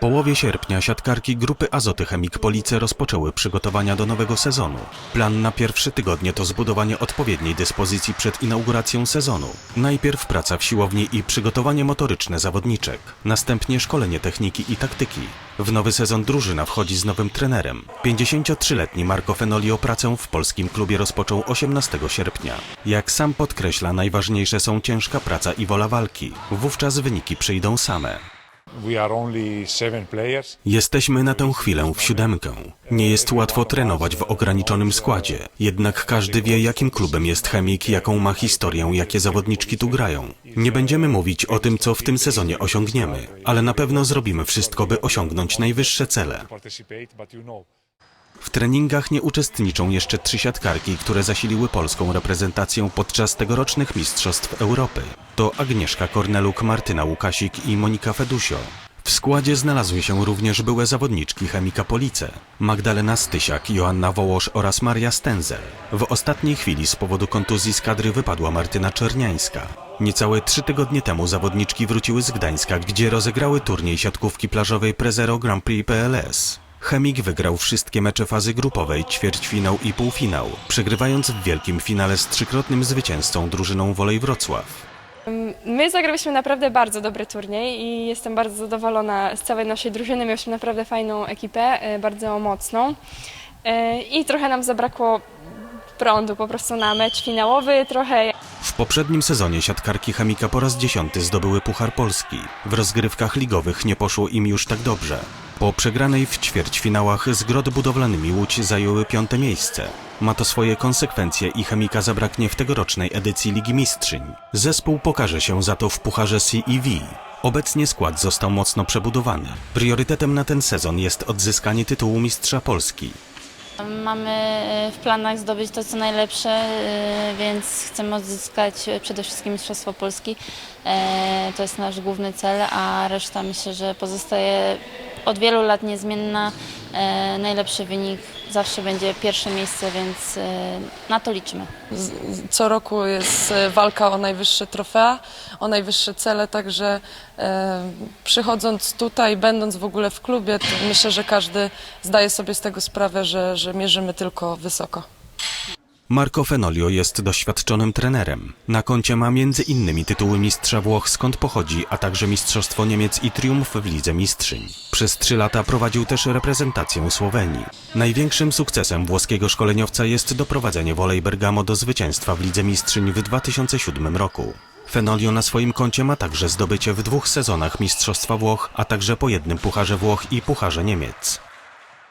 połowie sierpnia siatkarki grupy Azoty Chemik Police rozpoczęły przygotowania do nowego sezonu. Plan na pierwsze tygodnie to zbudowanie odpowiedniej dyspozycji przed inauguracją sezonu. Najpierw praca w siłowni i przygotowanie motoryczne zawodniczek. Następnie szkolenie techniki i taktyki. W nowy sezon drużyna wchodzi z nowym trenerem. 53-letni Marco Fenolio pracę w polskim klubie rozpoczął 18 sierpnia. Jak sam podkreśla, najważniejsze są ciężka praca i wola walki. Wówczas wyniki przyjdą same. Jesteśmy na tę chwilę w siódemkę. Nie jest łatwo trenować w ograniczonym składzie. Jednak każdy wie, jakim klubem jest Chemik, jaką ma historię, jakie zawodniczki tu grają. Nie będziemy mówić o tym, co w tym sezonie osiągniemy, ale na pewno zrobimy wszystko, by osiągnąć najwyższe cele. W treningach nie uczestniczą jeszcze trzy siatkarki, które zasiliły polską reprezentację podczas tegorocznych Mistrzostw Europy. To Agnieszka Korneluk, Martyna Łukasik i Monika Fedusio. W składzie znalazły się również byłe zawodniczki Chemika Police, Magdalena Stysiak, Joanna Wołosz oraz Maria Stenzel. W ostatniej chwili z powodu kontuzji z kadry wypadła Martyna Czerniańska. Niecałe trzy tygodnie temu zawodniczki wróciły z Gdańska, gdzie rozegrały turniej siatkówki plażowej Prezero Grand Prix PLS. Chemik wygrał wszystkie mecze fazy grupowej, ćwierćfinał i półfinał, przegrywając w wielkim finale z trzykrotnym zwycięzcą drużyną Wolej Wrocław. My zagrałyśmy naprawdę bardzo dobry turniej i jestem bardzo zadowolona z całej naszej drużyny. Mieliśmy naprawdę fajną ekipę, e, bardzo mocną E, i trochę nam zabrakło prądu po prostu na mecz finałowy, trochę W poprzednim sezonie siatkarki Chemika po raz dziesiąty zdobyły Puchar Polski. W rozgrywkach ligowych nie poszło im już tak dobrze. Po przegranej w ćwierćfinałach z Grod Budowlanymi Łódź zajęły piąte miejsce. Ma to swoje konsekwencje i Chemika zabraknie w tegorocznej edycji Ligi Mistrzyń. Zespół pokaże się za to w Pucharze CEV. Obecnie skład został mocno przebudowany. Priorytetem na ten sezon jest odzyskanie tytułu Mistrza Polski. Mamy e, w planach zdobyć to co najlepsze, e, więc chcemy odzyskać e, przede wszystkim Mistrzostwo Polski. To jest nasz główny cel, a reszta myślę, że pozostaje od wielu lat niezmienna. E, Najlepszy wynik zawsze będzie pierwsze miejsce, więc e, na to liczymy. Co roku jest e, walka o najwyższe trofea, o najwyższe cele, także przychodząc tutaj, będąc w ogóle w klubie, myślę, że każdy zdaje sobie z tego sprawę, że, że mierzymy tylko wysoko. Marco Fenolio jest doświadczonym trenerem. Na koncie ma innymi tytuły mistrza Włoch skąd pochodzi, a także mistrzostwo Niemiec i triumf w Lidze Mistrzyń. Przez trzy lata prowadził też reprezentację Słowenii. Największym sukcesem włoskiego szkoleniowca jest doprowadzenie Wolej Bergamo do zwycięstwa w Lidze Mistrzyń w 2007 roku. Fenolio na swoim koncie ma także zdobycie w dwóch sezonach Mistrzostwa Włoch, a także po jednym Pucharze Włoch i Pucharze Niemiec.